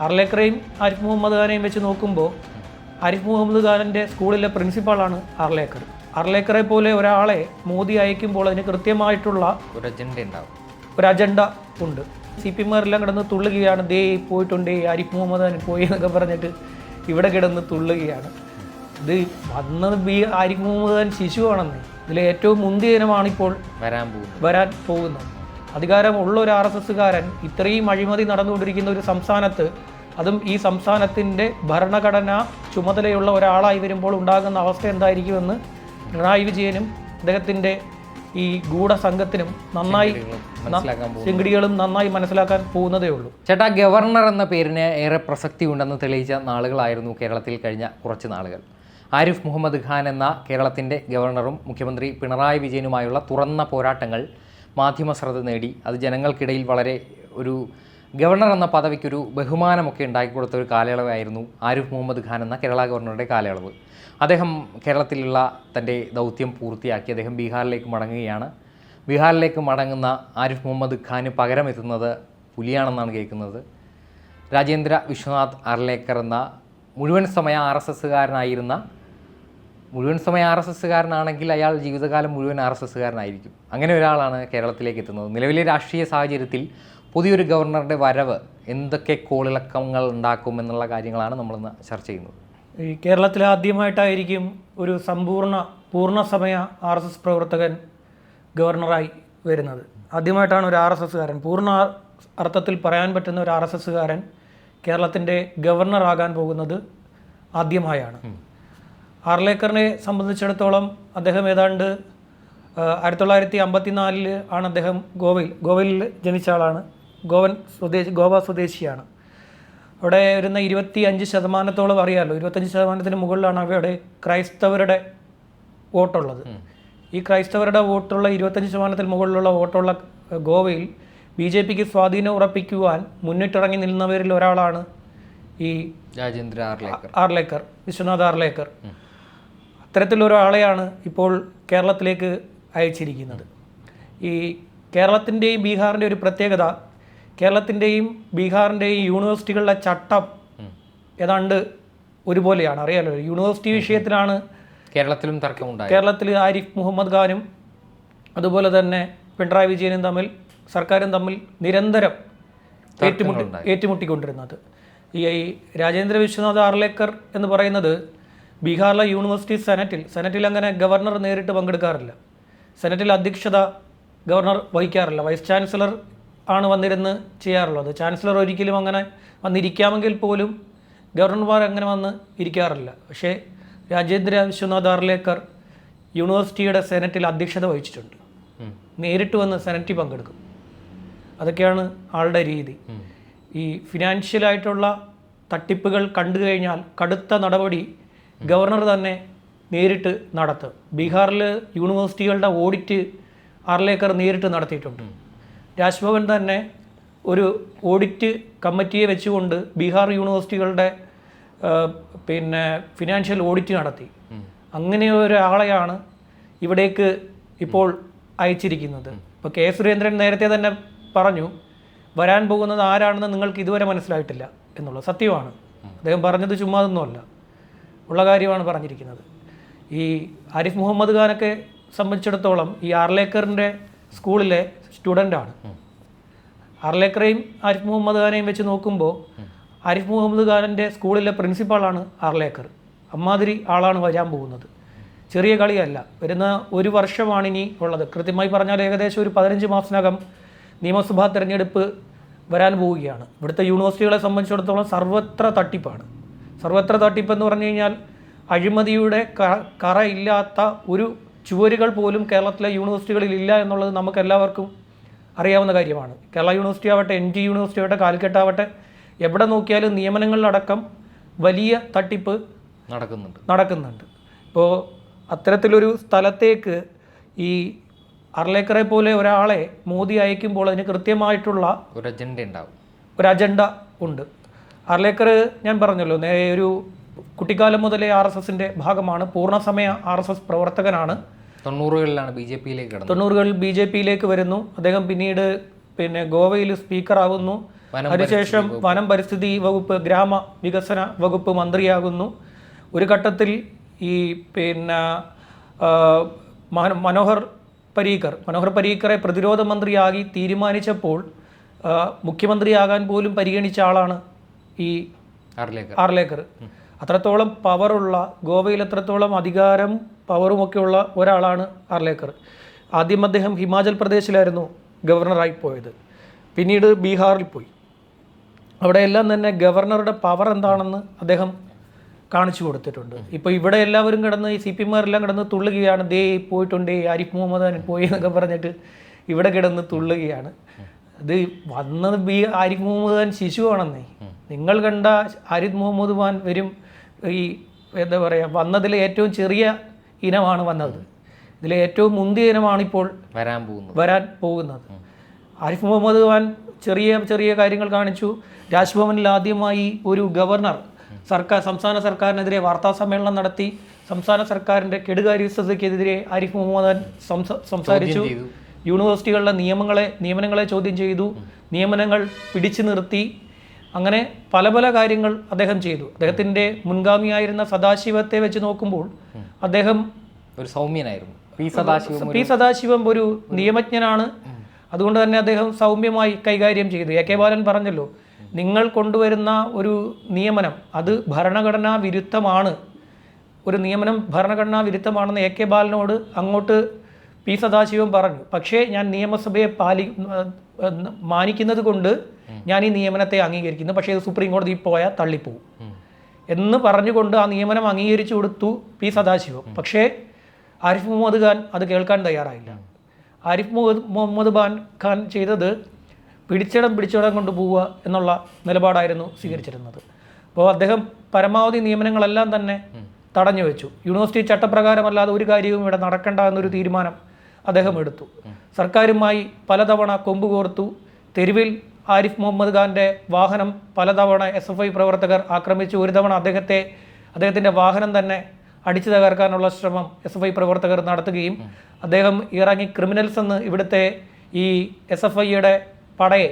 അർലേക്കറേയും ആരിഫ് മുഹമ്മദ് ഖാനെയും വെച്ച് നോക്കുമ്പോൾ ആരിഫ് മുഹമ്മദ് ഖാനിന്റെ സ്കൂളിലെ പ്രിൻസിപ്പാളാണ് അർലേക്കർ. അർലേക്കറെ പോലെ ഒരാളെ മോദി അയക്കുമ്പോൾ അതിന് കൃത്യമായിട്ടുള്ള ഒരു അജണ്ട ഉണ്ടാവും. ഒരു അജണ്ട ഉണ്ട്. സി പി എമ്മാരെല്ലാം കിടന്ന് തുള്ളുകയാണ്. ദേ പോയിട്ടുണ്ട് ആരിഫ് മുഹമ്മദ് ഖാൻ പോയി എന്നൊക്കെ പറഞ്ഞിട്ട് ഇവിടെ കിടന്ന് തുള്ളുകയാണ്. ഇത് വന്നത് ബി ആരിഫ് മുഹമ്മദ് ഖാൻ ശിശുവാണെന്ന്. ഇതിലെ ഏറ്റവും മുന്തിയ ഇനമാണിപ്പോൾ വരാൻ പോകുന്നത്. വരാൻ പോകുന്നത്. അധികാരമുള്ള ഒരു ആർ എസ് എസ്സുകാരൻ ഇത്രയും അഴിമതി നടന്നുകൊണ്ടിരിക്കുന്ന ഒരു സംസ്ഥാനത്ത് അതും ഈ സംസ്ഥാനത്തിന്റെ ഭരണഘടന ചുമതലയുള്ള ഒരാളായി വരുമ്പോൾ ഉണ്ടാകുന്ന അവസ്ഥ എന്തായിരിക്കുമെന്ന് പിണറായി വിജയനും അദ്ദേഹത്തിന്റെ ഈ ഗൂഢസംഘത്തിനും നന്നായി ചെങ്കിടികളും നന്നായി മനസ്സിലാക്കാൻ പോകുന്നതേ ഉള്ളൂ. ചേട്ടാ ഗവർണർ എന്ന പേരിന് ഏറെ പ്രസക്തി ഉണ്ടെന്ന് തെളിയിച്ച നാളുകളായിരുന്നു കേരളത്തിൽ കഴിഞ്ഞ കുറച്ച് നാളുകൾ. ആരിഫ് മുഹമ്മദ് ഖാൻ എന്ന കേരളത്തിന്റെ ഗവർണറും മുഖ്യമന്ത്രി പിണറായി വിജയനുമായുള്ള തുറന്ന പോരാട്ടങ്ങൾ മാധ്യമ ശ്രദ്ധ നേടി. അത് ജനങ്ങൾക്കിടയിൽ വളരെ ഒരു ഗവർണർ എന്ന പദവിക്കൊരു ബഹുമാനമൊക്കെ ഉണ്ടാക്കി കൊടുത്ത ഒരു കാലയളവായിരുന്നു ആരിഫ് മുഹമ്മദ് ഖാൻ എന്ന കേരള ഗവർണറുടെ കാലയളവ്. അദ്ദേഹം കേരളത്തിലുള്ള തന്റെ ദൗത്യം പൂർത്തിയാക്കി അദ്ദേഹം ബീഹാറിലേക്ക് മടങ്ങുകയാണ്. ബീഹാറിലേക്ക് മടങ്ങുന്ന ആരിഫ് മുഹമ്മദ് ഖാന് പകരം എത്തുന്നത് പുലിയാണെന്നാണ് കേൾക്കുന്നത്. രാജേന്ദ്ര വിശ്വനാഥ് അർലേക്കർ എന്ന മുഴുവൻ സമയ ആർ എസ് എസ്സുകാരനായിരുന്ന മുഴുവൻ സമയം ആർ എസ് എസ്സുകാരനാണെങ്കിൽ അയാൾ ജീവിതകാലം മുഴുവൻ ആർ എസ് എസ്സുകാരനായിരിക്കും. അങ്ങനെ ഒരാളാണ് കേരളത്തിലേക്ക് എത്തുന്നത്. നിലവിലെ രാഷ്ട്രീയ സാഹചര്യത്തിൽ പുതിയൊരു ഗവർണറുടെ വരവ് എന്തൊക്കെ കോളിളക്കങ്ങൾ ഉണ്ടാക്കും എന്നുള്ള കാര്യങ്ങളാണ് നമ്മളിന്ന് ചർച്ച ചെയ്യുന്നത്. ഈ കേരളത്തിൽ ആദ്യമായിട്ടായിരിക്കും ഒരു സമ്പൂർണ പൂർണസമയ ആർ എസ് എസ് പ്രവർത്തകൻ ഗവർണറായി വരുന്നത്. ആദ്യമായിട്ടാണ് ഒരു ആർ എസ് എസ്സുകാരൻ പൂർണ അർത്ഥത്തിൽ പറയാൻ പറ്റുന്ന ഒരു ആർ എസ് എസ്സുകാരൻ കേരളത്തിന്റെ ഗവർണറാകാൻ പോകുന്നത് ആദ്യമായാണ്. ആർലേക്കറിനെ സംബന്ധിച്ചിടത്തോളം അദ്ദേഹം ഏതാണ്ട് ആയിരത്തി തൊള്ളായിരത്തി അമ്പത്തിനാലിൽ ആണ് അദ്ദേഹം ഗോവയിൽ ഗോവയിൽ ജനിച്ച ആളാണ്. ഗോവൻ സ്വദേശി ഗോവ സ്വദേശിയാണ്. അവിടെ വരുന്ന ഇരുപത്തി അഞ്ച് ശതമാനത്തോളം അറിയാമല്ലോ ഇരുപത്തഞ്ച് ശതമാനത്തിന് മുകളിലാണ് അവിടെ ക്രൈസ്തവരുടെ വോട്ടുള്ളത്. ഈ ക്രൈസ്തവരുടെ വോട്ടുള്ള ഇരുപത്തഞ്ച് ശതമാനത്തിൽ മുകളിലുള്ള വോട്ടുള്ള ഗോവയിൽ ബി ജെ പിക്ക് സ്വാധീനം ഉറപ്പിക്കുവാൻ മുന്നിട്ടിറങ്ങി നിന്നവരിൽ ഒരാളാണ് ഈ രാജേന്ദ്ര ആർലേക്കർ. ആർലേക്കർ വിശ്വനാഥ് ആർലേക്കർ. അത്തരത്തിലൊരാളെയാണ് ഇപ്പോൾ കേരളത്തിലേക്ക് അയച്ചിരിക്കുന്നത്. ഈ കേരളത്തിന്റെയും ബീഹാറിന്റെ ഒരു പ്രത്യേകത കേരളത്തിന്റെയും ബീഹാറിന്റെയും യൂണിവേഴ്സിറ്റികളുടെ ചട്ടം ഏതാണ്ട് ഒരുപോലെയാണ്. അറിയാലോ യൂണിവേഴ്സിറ്റി വിഷയത്തിലാണ് കേരളത്തിലും തർക്കമുണ്ടായി കേരളത്തിൽ ആരിഫ് മുഹമ്മദ് ഖാനും അതുപോലെ തന്നെ പിണറായി വിജയനും തമ്മിൽ സർക്കാരും തമ്മിൽ നിരന്തരം ഏറ്റുമുട്ടി ഏറ്റുമുട്ടിക്കൊണ്ടിരുന്നത്. ഈ രാജേന്ദ്ര വിശ്വനാഥ് ആർലേക്കർ എന്ന് പറയുന്നത് ബീഹാറിലെ യൂണിവേഴ്സിറ്റി സെനറ്റിൽ സെനറ്റിൽ അങ്ങനെ ഗവർണർ നേരിട്ട് പങ്കെടുക്കാറില്ല. സെനറ്റിൽ അധ്യക്ഷത ഗവർണർ വഹിക്കാറില്ല. വൈസ് ചാൻസലർ ആണ് വന്നിരുന്ന് ചെയ്യാറുള്ളത്. ചാൻസലർ ഒരിക്കലും അങ്ങനെ വന്നിരിക്കാമെങ്കിൽ പോലും ഗവർണർമാർ അങ്ങനെ വന്ന് ഇരിക്കാറില്ല. പക്ഷേ രാജേന്ദ്ര വിശ്വനാഥ് ആർലേക്കർ യൂണിവേഴ്സിറ്റിയുടെ സെനറ്റിൽ അധ്യക്ഷത വഹിച്ചിട്ടുണ്ട്. നേരിട്ട് വന്ന് സെനറ്റിൽ പങ്കെടുക്കും. അതൊക്കെയാണ് ആളുടെ രീതി. ഈ ഫിനാൻഷ്യലായിട്ടുള്ള തട്ടിപ്പുകൾ കണ്ടു കഴിഞ്ഞാൽ കടുത്ത നടപടി ഗവർണർ തന്നെ നേരിട്ട് നടത്തും. ബീഹാറിൽ യൂണിവേഴ്സിറ്റികളുടെ ഓഡിറ്റ് ആർലേക്കർ നേരിട്ട് നടത്തിയിട്ടുണ്ട്. രാജ്ഭവൻ തന്നെ ഒരു ഓഡിറ്റ് കമ്മിറ്റിയെ വെച്ചുകൊണ്ട് ബീഹാർ യൂണിവേഴ്സിറ്റികളുടെ പിന്നെ ഫിനാൻഷ്യൽ ഓഡിറ്റ് നടത്തി. അങ്ങനെ ഒരാളെയാണ് ഇവിടേക്ക് ഇപ്പോൾ അയച്ചിരിക്കുന്നത്. ഇപ്പോൾ കെ സുരേന്ദ്രൻ നേരത്തെ തന്നെ പറഞ്ഞു വരാൻ പോകുന്നത് ആരാണെന്ന് നിങ്ങൾക്ക് ഇതുവരെ മനസ്സിലായിട്ടില്ല എന്നുള്ളത് സത്യമാണ്. അദ്ദേഹം പറഞ്ഞത് ചുമ്മാതൊന്നുമല്ല. ഉള്ള കാര്യമാണ് പറഞ്ഞിരിക്കുന്നത്. ഈ ആരിഫ് മുഹമ്മദ് ഖാനൊക്കെ സംബന്ധിച്ചിടത്തോളം ഈ ആർലേക്കറിന്റെ സ്കൂളിലെ സ്റ്റുഡന്റാണ് ആർലേക്കറേയും ആരിഫ് മുഹമ്മദ് ഖാനെയും വെച്ച് നോക്കുമ്പോൾ ആരിഫ് മുഹമ്മദ് ഖാനിന്റെ സ്കൂളിലെ പ്രിൻസിപ്പാളാണ് ആർലേക്കർ. അമ്മാതിരി ആളാണ് വരാൻ പോകുന്നത്. ചെറിയ കളിയല്ല. വരുന്ന ഒരു വർഷമാണ് ഇനി ഉള്ളത്. കൃത്യമായി പറഞ്ഞാൽ ഏകദേശം ഒരു പതിനഞ്ച് മാസത്തിനകം നിയമസഭാ തെരഞ്ഞെടുപ്പ് വരാൻ പോവുകയാണ്. ഇവിടുത്തെ യൂണിവേഴ്സിറ്റികളെ സംബന്ധിച്ചിടത്തോളം സർവത്ര തട്ടിപ്പാണ്. സർവത്ര തട്ടിപ്പ് എന്ന് പറഞ്ഞു കഴിഞ്ഞാൽ അഴിമതിയുടെ കറ ഇല്ലാത്ത ഒരു ചുവരുകൾ പോലും കേരളത്തിലെ യൂണിവേഴ്സിറ്റികളിൽ ഇല്ല എന്നുള്ളത് നമുക്ക് എല്ലാവർക്കും അറിയാവുന്ന കാര്യമാണ്. കേരള യൂണിവേഴ്സിറ്റി ആവട്ടെ എൻ ജി യൂണിവേഴ്സിറ്റി ആവട്ടെ കാലിക്കറ്റ് ആവട്ടെ എവിടെ നോക്കിയാലും നിയമനങ്ങളിലടക്കം വലിയ തട്ടിപ്പ് നടക്കുന്നുണ്ട്. നടക്കുന്നുണ്ട്. ഇപ്പോൾ അത്തരത്തിലൊരു സ്ഥലത്തേക്ക് ഈ അർലേക്കറെ പോലെ ഒരാളെ മോദി അയക്കുമ്പോൾ അതിന് കൃത്യമായിട്ടുള്ള ഒരു അജണ്ട ഉണ്ടാവും ഒരു അജണ്ട ഉണ്ട്. അർലേക്കർ ഞാൻ പറഞ്ഞല്ലോ നേരെ ഒരു കുട്ടിക്കാലം മുതലേ ആർ എസ് എസിന്റെ ഭാഗമാണ്. പൂർണസമയ ആർ എസ് എസ് പ്രവർത്തകനാണ്. തൊണ്ണൂറുകളിലാണ് ബി ജെ പിയിലേക്ക് തൊണ്ണൂറുകളിൽ ബി ജെ പിയിലേക്ക് വരുന്നു. അദ്ദേഹം പിന്നീട് പിന്നെ ഗോവയിൽ സ്പീക്കറാകുന്നു. വനം അതിനുശേഷം വനം പരിസ്ഥിതി വകുപ്പ് ഗ്രാമ വികസന വകുപ്പ് മന്ത്രിയാകുന്നു. ഒരു ഘട്ടത്തിൽ ഈ പിന്നെ മനോഹർ പരീക്കർ മനോഹർ പരീക്കറെ പ്രതിരോധ മന്ത്രിയാക്കി തീരുമാനിച്ചപ്പോൾ മുഖ്യമന്ത്രിയാകാൻ പോലും പരിഗണിച്ച ആളാണ് ഈ ആർലേക്കർ അത്രത്തോളം പവറുള്ള ഗോവയിൽ അത്രത്തോളം അധികാരം പവറും ഒക്കെയുള്ള ഒരാളാണ് ആർലേക്കർ ആദ്യം അദ്ദേഹം ഹിമാചൽ പ്രദേശിലായിരുന്നു ഗവർണറായി പോയത്. പിന്നീട് ബീഹാറിൽ പോയി. അവിടെയെല്ലാം തന്നെ ഗവർണറുടെ പവർ എന്താണെന്ന് അദ്ദേഹം കാണിച്ചു കൊടുത്തിട്ടുണ്ട്. ഇപ്പോൾ ഇവിടെ എല്ലാവരും കിടന്ന് ഈ സി പി എമ്മാരെല്ലാം കിടന്ന് തുള്ളുകയാണ്. ദേ പോയിട്ടുണ്ട് ആരിഫ് മുഹമ്മദ് പോയി എന്നൊക്കെ പറഞ്ഞിട്ട് ഇവിടെ കിടന്ന് തുള്ളുകയാണ്. അത് വന്നത് ബി ആരിഫ് മുഹമ്മദ് ഖാൻ ശിശുവാണെന്നേ. നിങ്ങൾ കണ്ട ഹരിത് മുഹമ്മദ് ഖാൻ വരും ഈ എന്താ പറയുക വന്നതിൽ ഏറ്റവും ചെറിയ ഇനമാണ് വന്നത്. ഇതിലെ ഏറ്റവും മുന്തിയ ഇനമാണ് ഇപ്പോൾ വരാൻ പോകുന്നത്. വരാൻ പോകുന്നത്. ആരിഫ് മുഹമ്മദ് ഖാൻ ചെറിയ ചെറിയ കാര്യങ്ങൾ കാണിച്ചു. രാജ്ഭവനിൽ ആദ്യമായി ഒരു ഗവർണർ സർക്കാർ സംസ്ഥാന സർക്കാരിനെതിരെ വാർത്താ സമ്മേളനം നടത്തി സംസ്ഥാന സർക്കാരിന്റെ കെടുകാര്യസ്ഥതയ്ക്കെതിരെ ആരിഫ് മുഹമ്മദ് ഖാൻ സംസാരിച്ചു. യൂണിവേഴ്സിറ്റികളിലെ യൂണിവേഴ്സിറ്റികളുടെ നിയമങ്ങളെ നിയമനങ്ങളെ ചോദ്യം ചെയ്തു. നിയമനങ്ങൾ പിടിച്ചു നിർത്തി. അങ്ങനെ പല പല കാര്യങ്ങൾ അദ്ദേഹം ചെയ്തു. അദ്ദേഹത്തിന്റെ മുൻഗാമിയായിരുന്ന സദാശിവത്തെ വെച്ച് നോക്കുമ്പോൾ അദ്ദേഹം ഒരു സൗമ്യനായിരുന്നു. പി സദാശിവം പി സദാശിവം ഒരു നിയമജ്ഞനാണ്. അതുകൊണ്ട് തന്നെ അദ്ദേഹം സൗമ്യമായി കൈകാര്യം ചെയ്തു. എ കെ ബാലൻ പറഞ്ഞല്ലോ നിങ്ങൾ കൊണ്ടുവരുന്ന ഒരു നിയമനം അത് ഭരണഘടനാ വിരുദ്ധമാണ്. ഒരു നിയമനം ഭരണഘടനാ വിരുദ്ധമാണെന്ന് എ കെ ബാലനോട് അങ്ങോട്ട് പി സദാശിവം പറഞ്ഞു. പക്ഷേ ഞാൻ നിയമസഭയെ പാലി മാനിക്കുന്നത് കൊണ്ട് ഞാൻ ഈ നിയമനത്തെ അംഗീകരിക്കുന്നു. പക്ഷേ ഇത് സുപ്രീം കോടതിയിൽ പോയാൽ തള്ളിപ്പോവും. എന്ന് പറഞ്ഞുകൊണ്ട് ആ നിയമനം അംഗീകരിച്ചു കൊടുത്തു പി സദാശിവം. പക്ഷേ ആരിഫ് മുഹമ്മദ് ഖാൻ അത് കേൾക്കാൻ തയ്യാറായില്ല. ആരിഫ് മുഹമ്മദ് മുഹമ്മദ് ഖാൻ ഖാൻ ചെയ്തത് പിടിച്ചടം പിടിച്ചടം കൊണ്ട് പോവുക എന്നുള്ള നിലപാടായിരുന്നു സ്വീകരിച്ചിരുന്നത്. അപ്പോൾ അദ്ദേഹം പരമാവധി നിയമനങ്ങളെല്ലാം തന്നെ തടഞ്ഞു വെച്ചു. യൂണിവേഴ്സിറ്റി ചട്ടപ്രകാരമല്ലാതെ ഒരു കാര്യവും ഇവിടെ നടക്കണ്ട എന്നൊരു തീരുമാനം അദ്ദേഹം എടുത്തു. സർക്കാരുമായി പലതവണ കൊമ്പ് കോർത്തു. തെരുവിൽ ആരിഫ് മുഹമ്മദ് ഖാന്റെ വാഹനം പലതവണ എസ് എഫ് ഐ പ്രവർത്തകർ ആക്രമിച്ചു. ഒരു തവണ അദ്ദേഹത്തെ അദ്ദേഹത്തിന്റെ വാഹനം തന്നെ അടിച്ചു തകർക്കാനുള്ള ശ്രമം എസ് എഫ് ഐ പ്രവർത്തകർ നടത്തുകയും അദ്ദേഹം ഇറങ്ങി ക്രിമിനൽസ് എന്ന് ഇവിടുത്തെ ഈ എസ് എഫ് ഐയുടെ പടയെ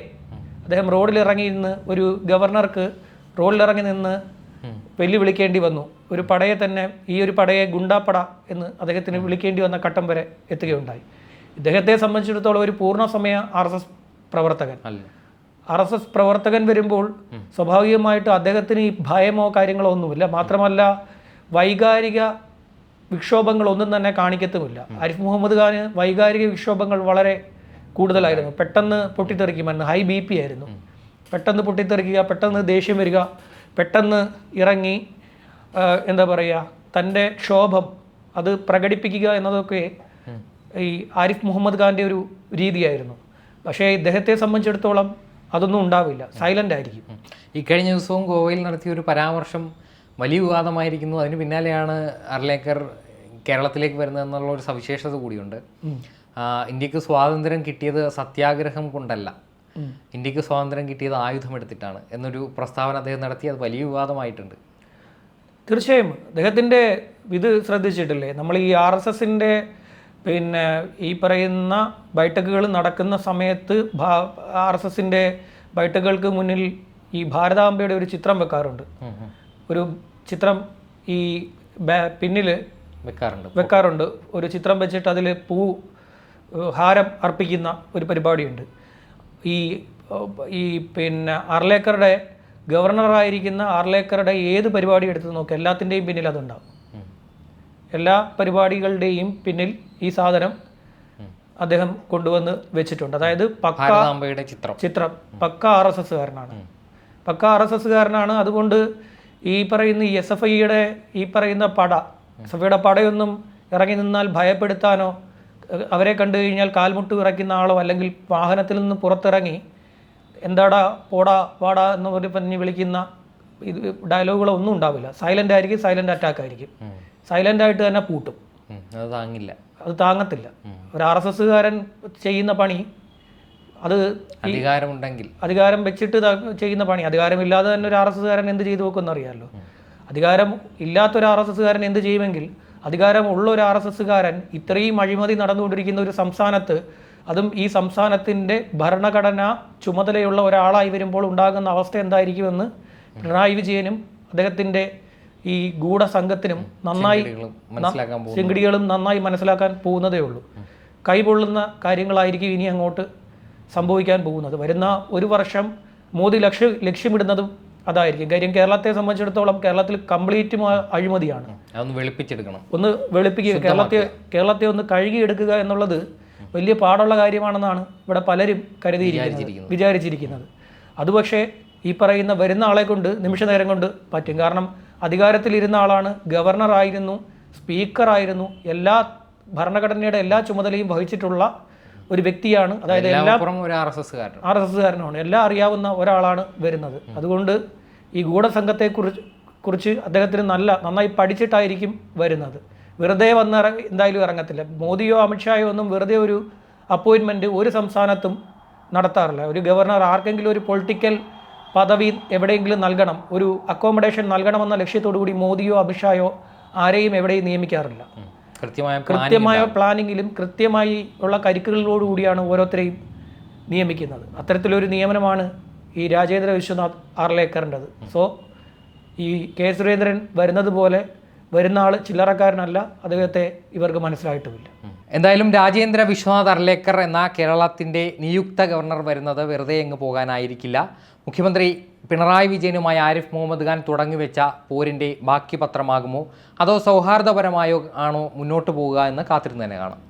അദ്ദേഹം റോഡിലിറങ്ങി നിന്ന് ഒരു ഗവർണർക്ക് റോഡിലിറങ്ങി നിന്ന് വെല്ലുവിളിക്കേണ്ടി വന്നു. ഒരു പടയെ തന്നെ ഈ ഒരു പടയെ ഗുണ്ടാപ്പട എന്ന് അദ്ദേഹത്തിന് വിളിക്കേണ്ടി വന്ന ഘട്ടം വരെ എത്തുകയുണ്ടായി. ഇദ്ദേഹത്തെ സംബന്ധിച്ചിടത്തോളം ഒരു പൂർണ സമയ ആർ എസ് എസ് പ്രവർത്തകൻ. ആർ എസ് എസ് പ്രവർത്തകൻ വരുമ്പോൾ സ്വാഭാവികമായിട്ട് അദ്ദേഹത്തിന് ഈ ഭയമോ കാര്യങ്ങളോ ഒന്നുമില്ല. മാത്രമല്ല വൈകാരിക വിക്ഷോഭങ്ങൾ ഒന്നും തന്നെ കാണിക്കത്തുമില്ല. ആരിഫ് മുഹമ്മദ് ഖാന് വൈകാരിക വിക്ഷോഭങ്ങൾ വളരെ കൂടുതലായിരുന്നു. പെട്ടെന്ന് പൊട്ടിത്തെറിക്കുമായിരുന്നു ഹൈ ബി പി ആയിരുന്നു. പെട്ടെന്ന് പൊട്ടിത്തെറിക്കുക പെട്ടെന്ന് ദേഷ്യം വരിക പെട്ടെന്ന് ഇറങ്ങി എന്താ പറയുക തന്റെ ക്ഷോഭം അത് പ്രകടിപ്പിക്കുക എന്നതൊക്കെ ഈ ആരിഫ് മുഹമ്മദ് ഖാന്റെ ഒരു രീതിയായിരുന്നു. പക്ഷേ ഇദ്ദേഹത്തെ സംബന്ധിച്ചിടത്തോളം അതൊന്നും ഉണ്ടാവില്ല. സൈലന്റ് ആയിരിക്കും. ഈ കഴിഞ്ഞ ദിവസവും ഗോവയിൽ നടത്തിയ ഒരു പരാമർശം വലിയ വിവാദമായിരിക്കുന്നു. അതിന് പിന്നാലെയാണ് അർലേക്കർ കേരളത്തിലേക്ക് വരുന്നതെന്നുള്ള ഒരു സവിശേഷത കൂടിയുണ്ട്. ഇന്ത്യയ്ക്ക് സ്വാതന്ത്ര്യം കിട്ടിയത് സത്യാഗ്രഹം കൊണ്ടല്ല. ഇന്ത്യയ്ക്ക് സ്വാതന്ത്ര്യം കിട്ടിയത് ആയുധമെടുത്തിട്ടാണ് എന്നൊരു പ്രസ്താവന അദ്ദേഹം നടത്തി അത് വലിയ വിവാദമായിട്ടുണ്ട്. തീർച്ചയായും. അദ്ദേഹത്തിന്റെ ഇത് ശ്രദ്ധിച്ചിട്ടില്ലേ? നമ്മൾ ഈ ആർ എസ് എസിന്റെ പിന്നെ ഈ പറയുന്ന ബൈഠക്കുകൾ നടക്കുന്ന സമയത്ത് ആർ എസ് എസിന്റെ ബൈഠക്കുകൾക്ക് മുന്നിൽ ഈ ഭാരതാംബയുടെ ഒരു ചിത്രം വെക്കാറുണ്ട്. ഒരു ചിത്രം ഈ പിന്നിൽ വെക്കാറുണ്ട്. വെക്കാറുണ്ട്. ഒരു ചിത്രം വെച്ചിട്ട് അതിൽ പൂ ഹാരം അർപ്പിക്കുന്ന ഒരു പരിപാടിയുണ്ട്. ഈ ഈ പിന്നെ അർലേക്കറുടെ ഗവർണറായിരിക്കുന്ന ആർലേക്കറുടെ ഏത് പരിപാടി എടുത്ത് നോക്കുക എല്ലാത്തിന്റെയും പിന്നിൽ അതുണ്ടാവും. എല്ലാ പരിപാടികളുടെയും പിന്നിൽ ഈ സാധനം അദ്ദേഹം കൊണ്ടുവന്ന് വെച്ചിട്ടുണ്ട്. അതായത് പക്ക ചിത്രം. ചിത്രം. പക്ക ആർ എസ് എസ്സുകാരനാണ്. പക്ക ആർ എസ് എസ്സുകാരനാണ്. അതുകൊണ്ട് ഈ പറയുന്ന എസ് എഫ് ഐയുടെ ഈ പറയുന്ന പട എസ് എഫ് ഐയുടെ പടയൊന്നും ഇറങ്ങി നിന്നാൽ ഭയപ്പെടുത്താനോ അവരെ കണ്ടു കഴിഞ്ഞാൽ കാൽമുട്ട് ഇറക്കുന്ന ആളോ അല്ലെങ്കിൽ വാഹനത്തിൽ നിന്ന് പുറത്തിറങ്ങി എന്താടാ പോടാ വാടാ എന്ന് പറഞ്ഞ് വിളിക്കുന്ന ഇത് ഡയലോഗുകളോ ഒന്നും ഉണ്ടാവില്ല. സൈലന്റ് ആയിരിക്കും സൈലന്റ് അറ്റാക്ക് ആയിരിക്കും. സൈലന്റ് സൈലന്റ് ആയിട്ട് തന്നെ പൂട്ടും. അത് താങ്ങില്ല. അത് താങ്ങത്തില്ല. ഒരു ആർ എസ് എസ്സുകാരൻ ചെയ്യുന്ന പണി അത് അധികാരമുണ്ടെങ്കിൽ. അധികാരം വെച്ചിട്ട് ചെയ്യുന്ന പണി. അധികാരമില്ലാതെ തന്നെ ഒരു ആർ എസ് എസ്സുകാരൻ എന്ത് ചെയ്തു വെക്കുമെന്ന് അറിയാമല്ലോ അധികാരം ഇല്ലാത്തൊരു ആർ എസ് എസ്സുകാരൻ എന്ത് ചെയ്യുമെങ്കിൽ അധികാരം ഉള്ള ഒരു ആർ എസ് എസ്സുകാരൻ ഇത്രയും അഴിമതി നടന്നുകൊണ്ടിരിക്കുന്ന ഒരു സംസ്ഥാനത്ത് അതും ഈ സംസ്ഥാനത്തിന്റെ ഭരണഘടന ചുമതലയുള്ള ഒരാളായി വരുമ്പോൾ ഉണ്ടാകുന്ന അവസ്ഥ എന്തായിരിക്കുമെന്ന് പിണറായി വിജയനും അദ്ദേഹത്തിന്റെ ഈ ഗൂഢസംഘത്തിനും നന്നായി ചെങ്കിടികളും നന്നായി മനസ്സിലാക്കാൻ പോകുന്നതേ ഉള്ളൂ. കൈപൊള്ളുന്ന കാര്യങ്ങളായിരിക്കും ഇനി അങ്ങോട്ട് സംഭവിക്കാൻ പോകുന്നത്. വരുന്ന ഒരു വർഷം മോദി ലക്ഷ്യ ലക്ഷ്യമിടുന്നതും അതായിരിക്കും. കാര്യം കേരളത്തെ സംബന്ധിച്ചിടത്തോളം കേരളത്തിൽ കംപ്ലീറ്റ് അഴിമതിയാണ്. വെളുപ്പിച്ചെടുക്കണം. ഒന്ന് വെളുപ്പിക്കുക. കേരളത്തെ കേരളത്തെ ഒന്ന് കഴുകിയെടുക്കുക എന്നുള്ളത് വലിയ പാടുള്ള കാര്യമാണെന്നാണ് ഇവിടെ പലരും കരുതിയിരിക്കുന്നത്. വിചാരിച്ചിരിക്കുന്നത്. അതുപക്ഷേ ഈ പറയുന്ന വരുന്ന ആളെ കൊണ്ട് നിമിഷ നേരം കൊണ്ട് പറ്റും. കാരണം അധികാരത്തിലിരുന്ന ആളാണ്. ഗവർണറായിരുന്നു സ്പീക്കറായിരുന്നു എല്ലാ ഭരണഘടനയുടെ എല്ലാ ചുമതലയും വഹിച്ചിട്ടുള്ള ഒരു വ്യക്തിയാണ്. അതായത് എല്ലാ ആർ എസ് എസ് കാരൻ ആർ എസ്കാരനാണ് എല്ലാം അറിയാവുന്ന ഒരാളാണ് വരുന്നത്. അതുകൊണ്ട് ഈ ഗൂഢസംഘത്തെ കുറിച്ച് കുറിച്ച് അദ്ദേഹത്തിന് നല്ല നന്നായി പഠിച്ചിട്ടായിരിക്കും വരുന്നത്. വെറുതെ വന്ന് എന്തായാലും ഇറങ്ങത്തില്ല. മോദിയോ അമിത്ഷായോ ഒന്നും വെറുതെ ഒരു അപ്പോയിൻമെന്റ് ഒരു സംസ്ഥാനത്തും നടത്താറില്ല. ഒരു ഗവർണർ ആർക്കെങ്കിലും ഒരു പൊളിറ്റിക്കൽ പദവി എവിടെയെങ്കിലും നൽകണം ഒരു അക്കോമഡേഷൻ നൽകണമെന്ന ലക്ഷ്യത്തോടു കൂടി മോദിയോ അമിത്ഷായോ ആരെയും എവിടെയും നിയമിക്കാറില്ല. കൃത്യമായ കൃത്യമായ പ്ലാനിങ്ങിലും കൃത്യമായി ഉള്ള കരുക്കളോടുകൂടിയാണ് ഓരോരുത്തരെയും നിയമിക്കുന്നത്. അത്തരത്തിലൊരു നിയമനമാണ് ഈ രാജേന്ദ്ര വിശ്വനാഥ് ആർലേക്കറിന്റെത്. സോ ഈ കെ സുരേന്ദ്രൻ വരുന്നത് പോലെ വരുന്ന ആൾ ചില്ലറക്കാരനല്ല അദ്ദേഹത്തെ ഇവർക്ക് മനസ്സിലായിട്ടുമില്ല. എന്തായാലും രാജേന്ദ്ര വിശ്വനാഥ് അർലേക്കർ എന്ന കേരളത്തിന്റെ നിയുക്ത ഗവർണർ വരുന്നത് വെറുതെ എങ്ങ് പോകാനായിരിക്കില്ല. മുഖ്യമന്ത്രി പിണറായി വിജയനുമായി ആരിഫ് മുഹമ്മദ് ഖാൻ തുടങ്ങിവെച്ച പോരിന്റെ ബാക്കി പത്രമാകുമോ? അതോ സൗഹാർദ്ദപരമായോ ആണോ മുന്നോട്ട് പോവുക എന്ന് കാത്തിരുന്ന് തന്നെ കാണാം.